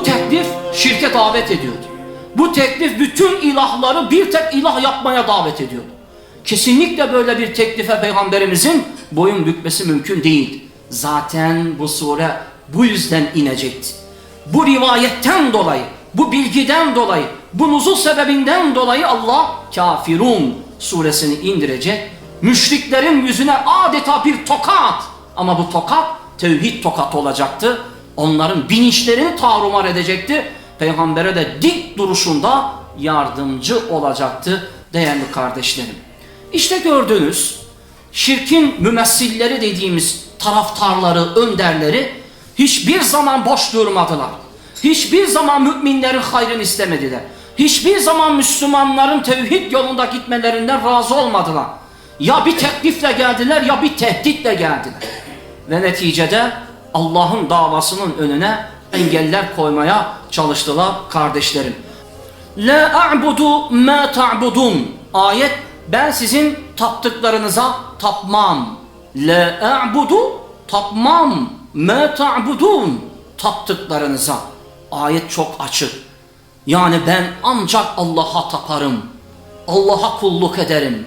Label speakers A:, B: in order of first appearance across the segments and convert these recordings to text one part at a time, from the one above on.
A: Bu teklif şirke davet ediyordu. Bu teklif bütün ilahları bir tek ilah yapmaya davet ediyordu. Kesinlikle böyle bir teklife peygamberimizin boyun bükmesi mümkün değil. Zaten bu sure bu yüzden inecekti. Bu rivayetten dolayı, bu bilgiden dolayı, bu nuzul sebebinden dolayı Allah Kafirun suresini indirecek. Müşriklerin yüzüne adeta bir tokat ama bu tokat tevhid tokat olacaktı. Onların bilinçlerini tarumar edecekti. Peygambere de dik duruşunda yardımcı olacaktı değerli kardeşlerim. İşte gördünüz şirkin mümessilleri dediğimiz taraftarları, önderleri hiçbir zaman boş durmadılar. Hiçbir zaman müminlerin hayrını istemediler. Hiçbir zaman Müslümanların tevhid yolunda gitmelerinden razı olmadılar. Ya bir teklifle geldiler ya bir tehditle geldiler. Ve neticede Allah'ın davasının önüne engeller koymaya çalıştılar kardeşlerim. La a'budu ma ta'budun. Ayet ben sizin taptıklarınıza tapmam. La a'budu tapmam ma ta'budun. Taptıklarınıza. Ayet çok açık. Yani ben ancak Allah'a taparım. Allah'a kulluk ederim.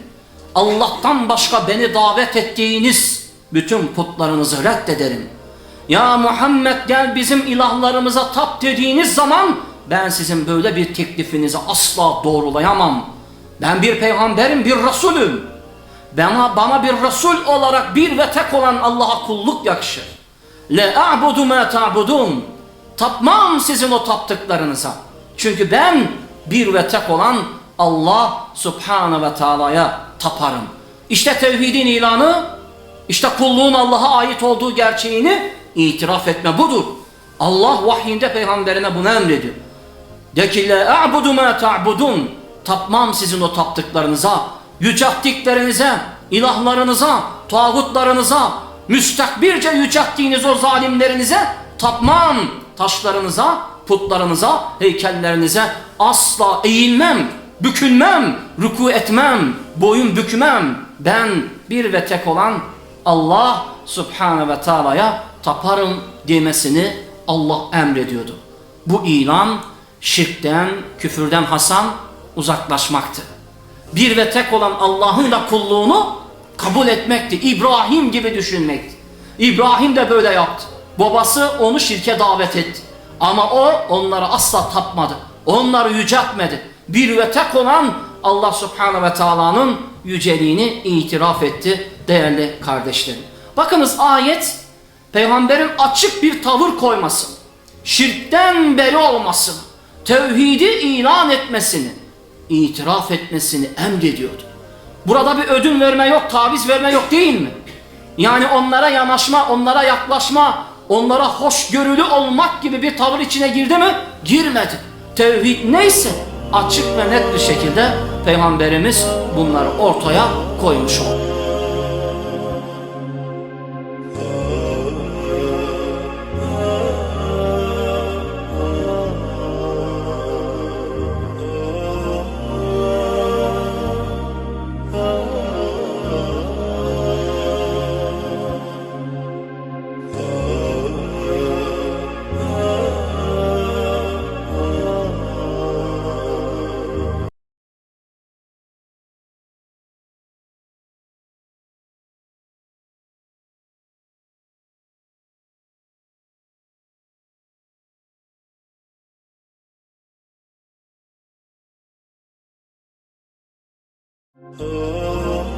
A: Allah'tan başka beni davet ettiğiniz bütün putlarınızı reddederim. Ya Muhammed gel bizim ilahlarımıza tap dediğiniz zaman ben sizin böyle bir teklifinizi asla doğrulayamam. Ben bir peygamberim, bir Resulüm. Bana, bana bir Resul olarak bir ve tek olan Allah'a kulluk yakışır. Le a'budu ma ta'budun. Tapmam sizin o taptıklarınıza. Çünkü ben bir ve tek olan Allah Subhanahu ve Taala'ya taparım. İşte tevhidin ilanı, işte kulluğun Allah'a ait olduğu gerçeğini itiraf etme budur. Allah vahyinde peygamberine bunu emrediyor. De ki la a'budu ma ta'budun. Tapmam sizin o taptıklarınıza, yücelttiklerinize, ilahlarınıza, tağutlarınıza, müstakbirce yücelttiğiniz o zalimlerinize tapmam. Taşlarınıza, putlarınıza, heykellerinize asla eğilmem, bükülmem, ruku etmem, boyun bükmem. Ben bir ve tek olan Allah Subhanahu ve Taala'ya taparım demesini Allah emrediyordu. Bu ilan şirkten, küfürden Hasan uzaklaşmaktı. Bir ve tek olan Allah'ın da kulluğunu kabul etmekti. İbrahim gibi düşünmekti. İbrahim de böyle yaptı. Babası onu şirke davet etti. Ama o onları asla tapmadı. Onları yüceltmedi. Bir ve tek olan Allah Subhanahu ve Taala'nın yüceliğini itiraf etti değerli kardeşlerim. Bakınız ayet peygamberin açık bir tavır koyması, şirkten beri olmasını, tevhidi ilan etmesini, itiraf etmesini emrediyordu. Burada bir ödün verme yok, taviz verme yok değil mi? Yani onlara yanaşma, onlara yaklaşma, onlara hoşgörülü olmak gibi bir tavır içine girdi mi? Girmedi. Tevhid neyse açık ve net bir şekilde Peygamberimiz bunları ortaya koymuş oldu.
B: oh